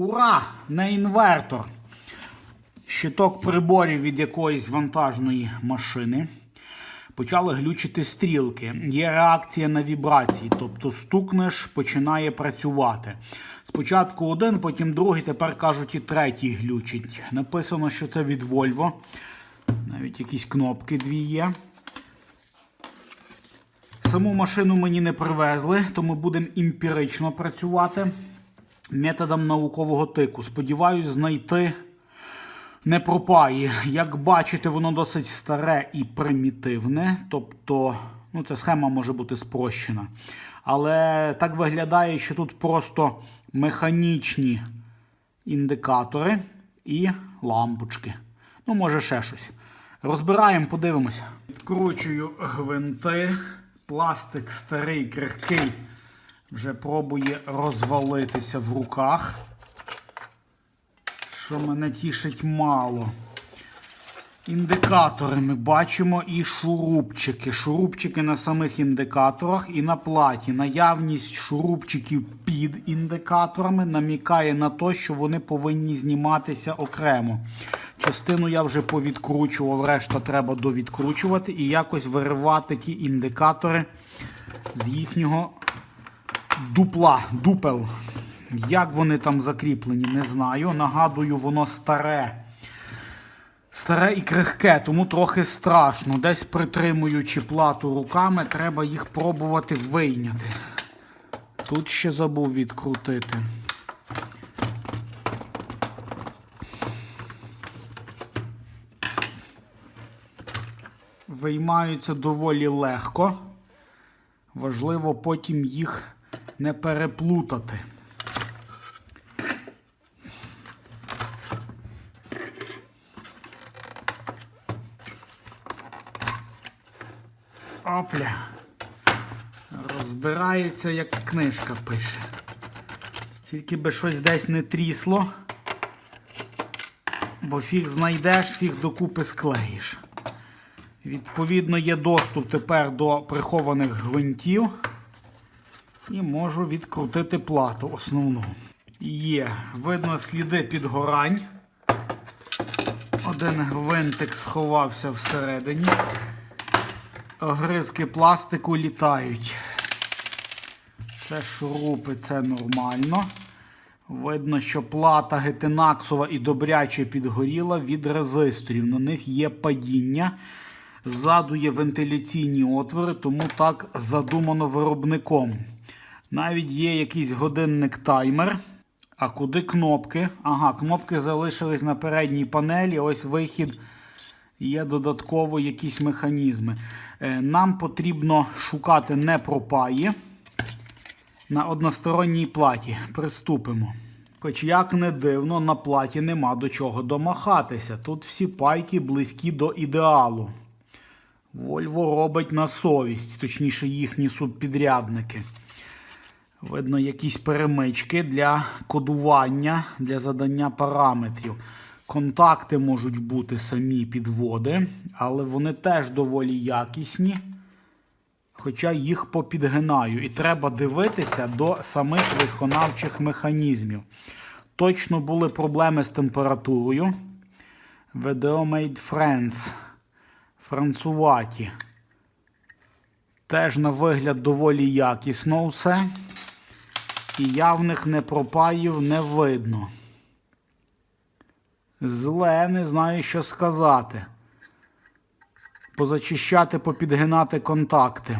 Ура! Не інвертор. Щиток приборів від якоїсь вантажної машини. Почали глючити стрілки. Є реакція на вібрації, тобто стукнеш, починає працювати. Спочатку один, потім другий, тепер кажуть і третій глючить. Написано, що це від Volvo. Навіть якісь кнопки дві є. Саму машину мені не привезли, тому будемо емпірично працювати методом наукового тику. Сподіваюсь, знайти не пропає. Як бачите, воно досить старе і примітивне. Тобто, ну, ця схема може бути спрощена. Але так виглядає, що тут просто механічні індикатори і лампочки. Ну, може, ще щось. Розбираємо, подивимося. Відкручую гвинти. Пластик старий, крихкий, вже пробує розвалитися в руках. Що мене тішить мало. Індикатори ми бачимо і шурупчики. Шурупчики на самих індикаторах і на платі. Наявність шурупчиків під індикаторами намікає на те, що вони повинні зніматися окремо. Частину я вже повідкручував, решта треба довідкручувати і якось виривати ті індикатори з їхнього дупла, дупел. Як вони там закріплені, не знаю. Нагадую, воно старе. Старе і крихке, тому трохи страшно. Десь притримуючи плату руками, треба їх пробувати вийняти. Тут ще забув відкрутити. Виймаються доволі легко. Важливо потім їх не переплутати. Опля. Розбирається, як книжка пише. Тільки би щось десь не трісло. Бо фіг знайдеш, фіг докупи склеїш. Відповідно, є доступ тепер до прихованих гвинтів. І можу відкрутити плату основну. Є, видно сліди підгорань. Один гвинтик сховався всередині. Огризки пластику літають. Це шурупи, це нормально. Видно, що плата гетинаксова і добряче підгоріла від резисторів. На них є падіння. Ззаду є вентиляційні отвори, тому так задумано виробником. Навіть є якийсь годинник-таймер. А куди кнопки? Ага, кнопки залишились на передній панелі. Ось вихід. Є додатково якісь механізми. Е, Нам потрібно шукати не пропаї на односторонній платі. Приступимо. Хоч як не дивно, на платі нема до чого домахатися. Тут всі пайки близькі до ідеалу. Вольво робить на совість, точніше, їхні субпідрядники. Видно, якісь перемички для кодування, для задання параметрів. Контакти можуть бути самі підводи, але вони теж доволі якісні. Хоча їх попідгинаю. І треба дивитися до самих виконавчих механізмів. Точно були проблеми з температурою. VDO Made Friends. Француваті. Теж на вигляд доволі якісно все. І явних непропаїв не видно. Зле, не знаю, що сказати. Позачищати, попідгинати контакти.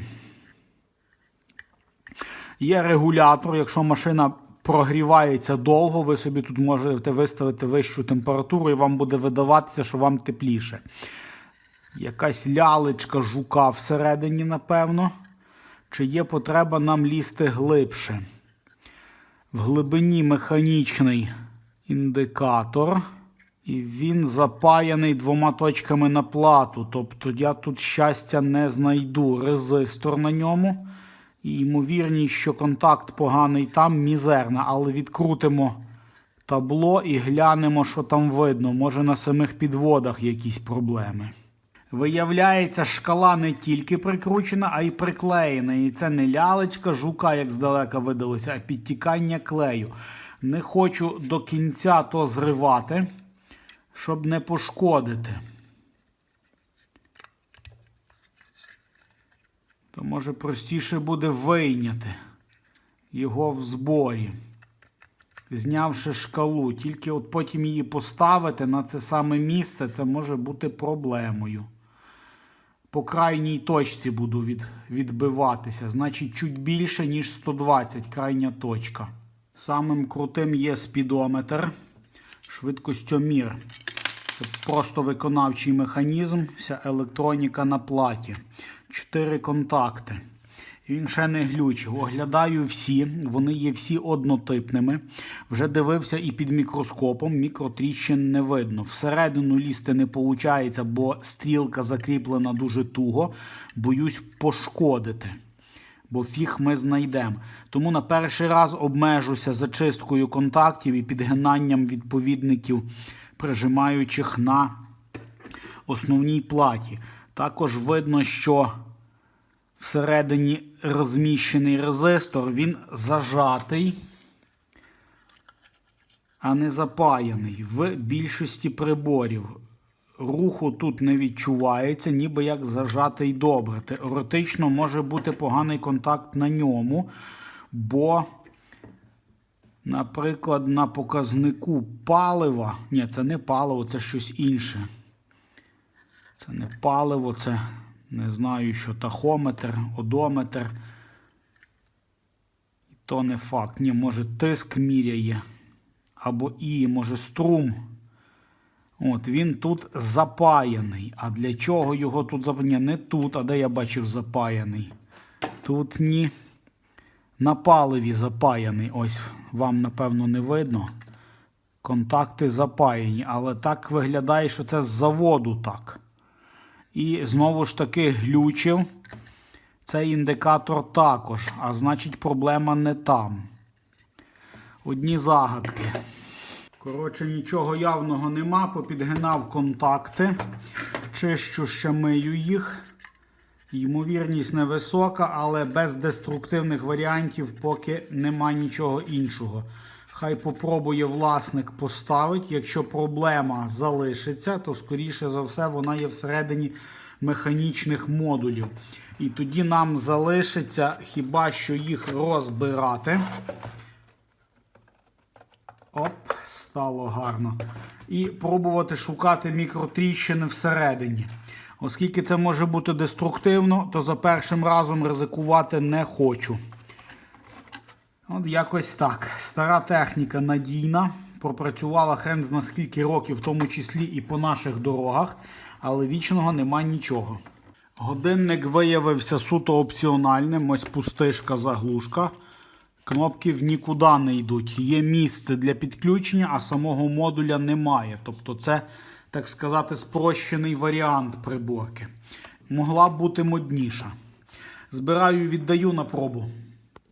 Є регулятор, якщо машина прогрівається довго, ви собі тут можете виставити вищу температуру і вам буде видаватися, що вам тепліше. Якась лялечка жука всередині, напевно. Чи є потреба нам лізти глибше? В глибині механічний індикатор. І він запаяний двома точками на плату. Тобто я тут щастя не знайду. Резистор на ньому. І ймовірність, що контакт поганий там мізерна, але відкрутимо табло і глянемо, що там видно. Може на самих підводах якісь проблеми. Виявляється, шкала не тільки прикручена, а й приклеєна. І це не лялечка жука, як здалека видалося, а підтікання клею. Не хочу до кінця то зривати, щоб не пошкодити. То може простіше буде вийняти його в зборі, знявши шкалу. Тільки от потім її поставити на це саме місце, це може бути проблемою. По крайній точці буду від, відбиватися. Значить, чуть більше, ніж 120 крайня точка. Самим крутим є спідометр, швидкостьомір. Це просто виконавчий механізм, вся електроніка на платі. Чотири контакти. Він ще не глючив. Оглядаю всі, вони є всі однотипними. Вже дивився і під мікроскопом, мікротріщин не видно. Всередину лізти не виходить, бо стрілка закріплена дуже туго. Боюсь пошкодити. Бо фіг ми знайдемо. Тому на перший раз обмежуся зачисткою контактів і підгинанням відповідників, прижимаючих на основній платі. Також видно, що всередині розміщений резистор, він зажатий, а не запаяний в більшості приборів. Руху тут не відчувається, ніби як зажатий добре. Теоретично може бути поганий контакт на ньому, бо, наприклад, на показнику палива, ні, це не паливо, це щось інше. Це не паливо, це не знаю, що тахометр, одометр. То не факт. Ні, може тиск міряє. Або і, може струм. От він тут запаяний. А для чого його тут запаяний? Не тут, а де я бачив запаяний. Тут ні. На паливі запаяний. Ось вам, напевно, не видно. Контакти запаяні. Але так виглядає, що це з заводу так. І знову ж таки глючив. Цей індикатор також. А значить, проблема не там. Одні загадки. Коротше, нічого явного нема. Попідгинав контакти. Чищу ще мию їх. Ймовірність невисока, але без деструктивних варіантів поки нема нічого іншого. Хай попробує власник поставити. Якщо проблема залишиться, то скоріше за все вона є всередині механічних модулів. І тоді нам залишиться хіба що їх розбирати. Оп, стало гарно. І пробувати шукати мікротріщини всередині. Оскільки це може бути деструктивно, то за першим разом ризикувати не хочу. От якось так. Стара техніка надійна. Пропрацювала хрен зна скільки років, в тому числі і по наших дорогах, але вічного нема нічого. Годинник виявився суто опціональним. Ось пустишка заглушка. Кнопки в нікуди не йдуть. Є місце для підключення, а самого модуля немає. Тобто, це, так сказати, спрощений варіант приборки. Могла бути модніша. Збираю віддаю на пробу.